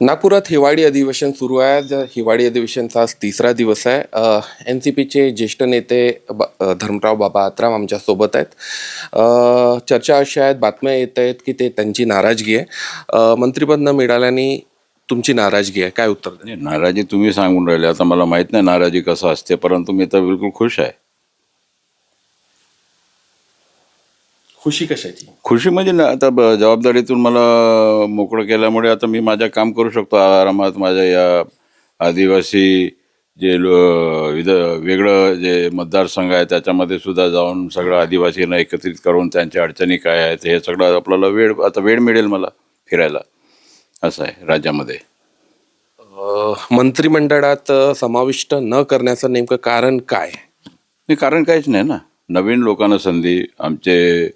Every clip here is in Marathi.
नागपुरात हिवाळी अधिवेशन सुरू आहे. आज हिवाळी अधिवेशनचा आज तिसरा दिवस आहे. एन सी पीचे ज्येष्ठ नेते ब धर्मराव बाबा आत्राम आमच्यासोबत आहेत. चर्चा अशा आहेत बातम्या येत आहेत की ते त्यांची नाराजगी आहे. मंत्रिपद न मिळाल्याने तुमची नाराजगी आहे. काय उत्तर नाही, नाराजी तुम्ही सांगून राहिले आता मला माहीत नाही नाराजी कसं असते परंतु मी तर बिलकुल खुश आहे. खुशी कशाची? खुशी म्हणजे ना आता ब- जबाबदारीतून मला मोकळं केल्यामुळे आता मी माझं काम करू शकतो आरामात. माझ्या या आदिवासी जे लो- विध वेगळं जे मतदारसंघ आहे त्याच्यामध्ये सुद्धा जाऊन सगळं आदिवासींना एकत्रित करून त्यांच्या अडचणी काय आहेत हे सगळं आपल्याला वेळ आता वेळ मिळेल मला फिरायला. असं आहे राज्यामध्ये. अ, मंत्रिमंडळात अ, समाविष्ट न करण्याचं नेमकं कारण काय? नाही कारण काहीच नाही ना. नवीन लोकांना संधी आमचे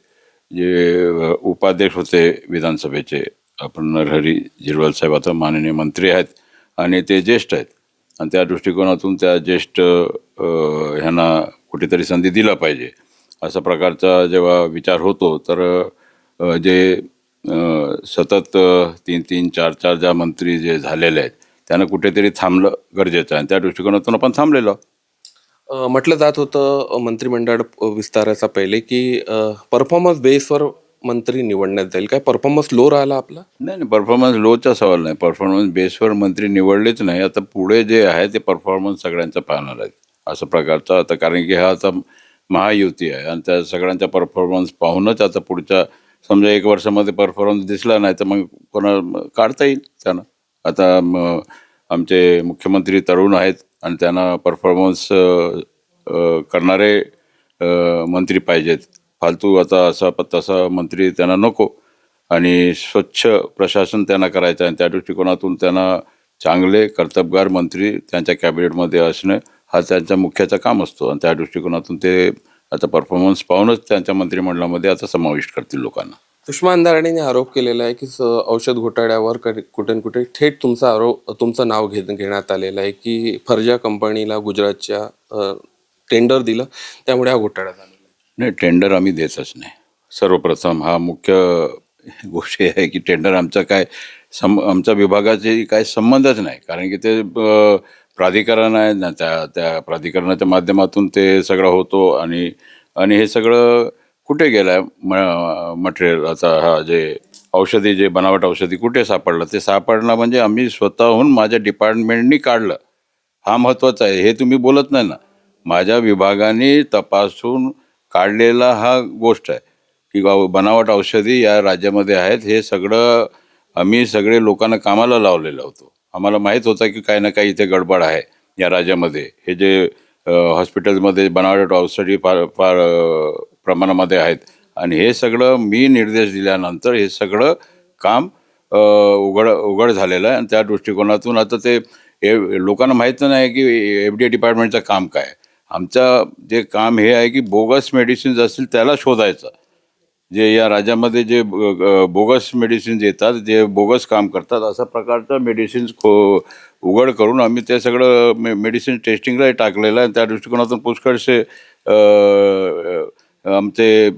जे उपाध्यक्ष होते विधानसभेचे आपण नरहरी झिरवाल साहेब आता माननीय मंत्री आहेत आणि ते ज्येष्ठ आहेत. आणि त्या दृष्टिकोनातून त्या ज्येष्ठ ह्यांना कुठेतरी संधी दिला पाहिजे. असा प्रकारचा जेव्हा विचार होतो तर जे सतत तीन तीन चार चार ज्या मंत्री जे झालेले आहेत त्यांना कुठेतरी थांबलं गरजेचं आहे. आणि त्या दृष्टिकोनातून आपण थांबलेलो म्हटलं जात होतं मंत्रिमंडळ विस्ताराचा पहिले की परफॉर्मन्स बेसवर मंत्री निवडण्यात जाईल. काय परफॉर्मन्स लो राहिला आपला? नाही नाही परफॉर्मन्स लोचा सवाल नाही. परफॉर्मन्स बेसवर मंत्री निवडलेच नाही. आता पुढे जे आहे ते परफॉर्मन्स सगळ्यांचा पाहणार आहे असं प्रकारचा आता कारण की हा आता महायुती आहे आणि त्या सगळ्यांचा परफॉर्मन्स पाहूनच आता पुढच्या समजा एक वर्षामध्ये परफॉर्मन्स दिसला नाही तर मग कोणा काढता येईल त्यानं. आता आमचे मुख्यमंत्री तरुण आहेत आणि त्यांना परफॉर्मन्स करणारे मंत्री पाहिजेत. फालतू आता असा तसा मंत्री त्यांना नको. आणि स्वच्छ प्रशासन त्यांना करायचं आहे. आणि त्या दृष्टिकोनातून त्यांना चांगले कर्तबगार मंत्री त्यांच्या कॅबिनेटमध्ये असणे हा त्यांच्या मुख्याचा काम असतो. आणि त्या दृष्टिकोनातून ते आता परफॉर्मन्स पाहूनच त्यांच्या मंत्रिमंडळामध्ये आता समाविष्ट करतील लोकांना. सुषमा अंधाराणीने आरोप केलेला आहे की स- औषध घोटाळ्यावर कुठे न कुठे थेट तुमचा आरोप तुमचं नाव घे घेण्यात आलेलं आहे की फर्जा कंपनीला गुजरातच्या टेंडर दिलं त्यामुळे हा घोटाळा झाला नाही टेंडर आम्ही देतच नाही. सर्वप्रथम हा मुख्य गोष्ट आहे की टेंडर आमचा काय सम आमच्या विभागाचे काय संबंधच नाही. कारण की ते प्राधिकरण आहे ना त्या त्या प्राधिकरणाच्या माध्यमातून ते सगळं होतो आणि आणि हे सगळं कुठे गेलं आहे म मटेरियल आता हा जे औषधी जे बनावट औषधी कुठे सापडलं? ते सापडलं म्हणजे आम्ही स्वतःहून माझ्या डिपार्टमेंटनी काढलं. हा महत्त्वाचा आहे. हे तुम्ही बोलत नाही ना. माझ्या विभागाने तपासून काढलेला हा गोष्ट आहे की गाव बनावट औषधी या राज्यामध्ये आहेत. हे सगळं आम्ही सगळे लोकांना कामाला लावलेलं होतो. आम्हाला माहीत होतं की काही ना काही इथे गडबड आहे या राज्यामध्ये. हे जे हॉस्पिटलमध्ये बनावट औषधी फार फार प्रमाणामध्ये आहेत. आणि हे सगळं मी निर्देश दिल्यानंतर हे सगळं काम उघड उघड झालेलं आहे. आणि त्या दृष्टिकोनातून आता ते ए- लोकांना माहीत नाही की एफ डी ए डिपार्टमेंटचं काम काय आहे. आमचं जे काम हे आहे की बोगस मेडिसिन्स असतील त्याला शोधायचं. जे या राज्यामध्ये जे बोगस मेडिसिन्स येतात जे बोगस काम करतात अशा प्रकारचं मेडिसिन्स खो उघड करून आम्ही ते सगळं मे मेडिसिन टेस्टिंगला टाकलेलं आहे. त्या दृष्टिकोनातून पुष्कळसे आमचे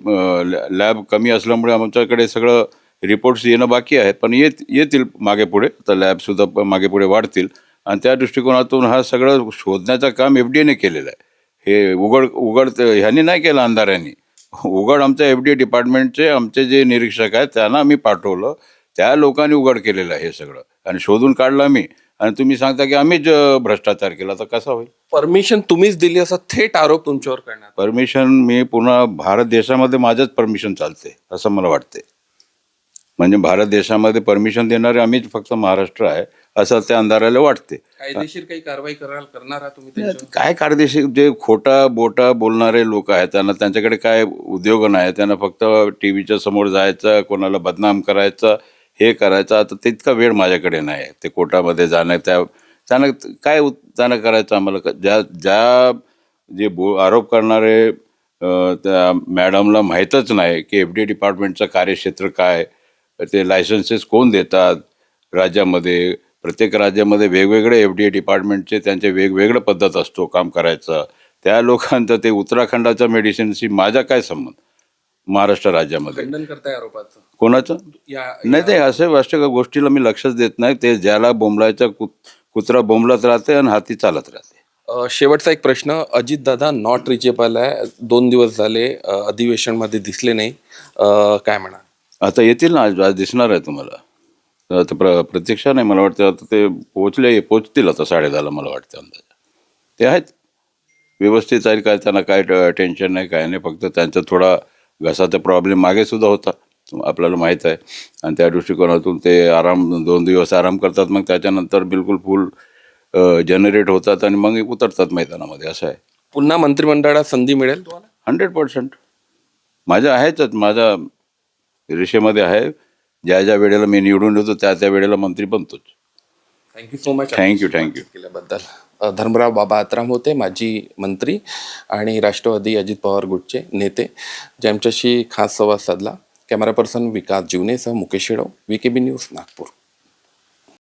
लॅब कमी असल्यामुळे आमच्याकडे सगळं रिपोर्ट्स येणं बाकी आहेत. पण येत येतील मागे पुढे. तर लॅबसुद्धा प- मागे पुढे वाढतील. आणि त्या दृष्टिकोनातून हा सगळं शोधण्याचं काम एफ डी एने केलेलं आहे. हे उघड उघड ह्यांनी नाही केलं अंधाऱ्यांनी. उघड आमच्या एफ डी ए डिपार्टमेंटचे आमचे जे निरीक्षक आहेत त्यांना आम्ही पाठवलं. त्या लोकांनी उघड केलेलं आहे हे सगळं. आणि शोधून काढलं आम्ही आणि तुम्ही सांगता की आम्हीच भ्रष्टाचार केला तर कसा होईल? परमिशन तुम्हीच दिली असा थेट आरोप तुमच्यावर करण्यात परमिशन मी पूर्ण भारत देशामध्ये माझंच परमिशन चालते असं मला वाटते. म्हणजे भारत देशामध्ये परमिशन देणारे आम्हीच फक्त महाराष्ट्र आहे असं त्या अंधाराला वाटते. कायदेशीर काही कारवाई कराल करणार तुम्ही काय कायदेशीर जे खोटा बोटा बोलणारे लोक आहेत त्यांना त्यांच्याकडे काय उद्योग नाही त्यांना फक्त टी व्हीच्या समोर जायचं कोणाला बदनाम करायचं हे करायचं आता तितका वेळ माझ्याकडे नाही. आहे ते कोर्टामध्ये जाणं त्या त्यानं काय त्यानं करायचं आम्हाला? ज्या ज्या जे बो आरोप करणारे त्या मॅडमला माहीतच नाही की एफ डी डिपार्टमेंटचं कार्यक्षेत्र काय ते लायसन्सेस कोण देतात राज्यामध्ये? प्रत्येक राज्यामध्ये वेगवेगळे एफ डी ए डिपार्टमेंटचे त्यांचे वेगवेगळं पद्धत असतो काम करायचं. त्या लोकांचं ते उत्तराखंडाच्या मेडिसिनशी माझा काय संबंध? महाराष्ट्र राज्यामध्ये. खंडन करताय आरोपाचं. कोणाचं? या नाही ते असे वाटतं का गोष्टीला मी लक्षच देत नाही. ते ज्याला बोंबलायचा कुत कुत्रा बोंबलत राहते आणि हाती चालत राहते. अ, शेवटचा एक प्रश्न. अजित दादा नॉट रिचेबल आहे. दोन दिवस झाले अ, अधिवेशनमध्ये दिसले नाही. अ, काय म्हणा आता येतील ना आज आज दिसणार आहे तुम्हाला. तर आता प्र प्रतीक्षा नाही मला वाटतं. आता ते पोचले पोचतील आता साडेदहाला मला वाटतं अंदाज. ते आहेत. व्यवस्थित आहेत काय त्यांना काय ट- टेन्शन नाही काय नाही. फक्त त्यांचा थोडा घसाचा प्रॉब्लेम मागे सुद्धा होता. आपल्याला माहीत आहे. आणि त्या दृष्टिकोनातून ते आराम दोन दिवस आराम करतात. मग त्याच्यानंतर बिलकुल फुल जनरेट होतात आणि मग उतरतात मैदानामध्ये. असं आहे. पुन्हा मंत्रिमंडळात संधी मिळेल तुम्हाला? हंड्रेड पर्सेंट माझ्या आहेच माझ्या रेषेमध्ये आहे. ज्या ज्या वेळेला मी निवडून येतो त्या त्या वेळेला मंत्री बनतोच. Thank you so much thank you thank you केल्याबद्दल. धर्मराव बाबा आत्राम होते माजी मंत्री आणि राष्ट्रवादी अजित पवार गुटचे नेते. ज्यांच्याशी खास संवाद साधला camera person Vikas जीवनेसह Mukesh Shedav V K B news Nagpur.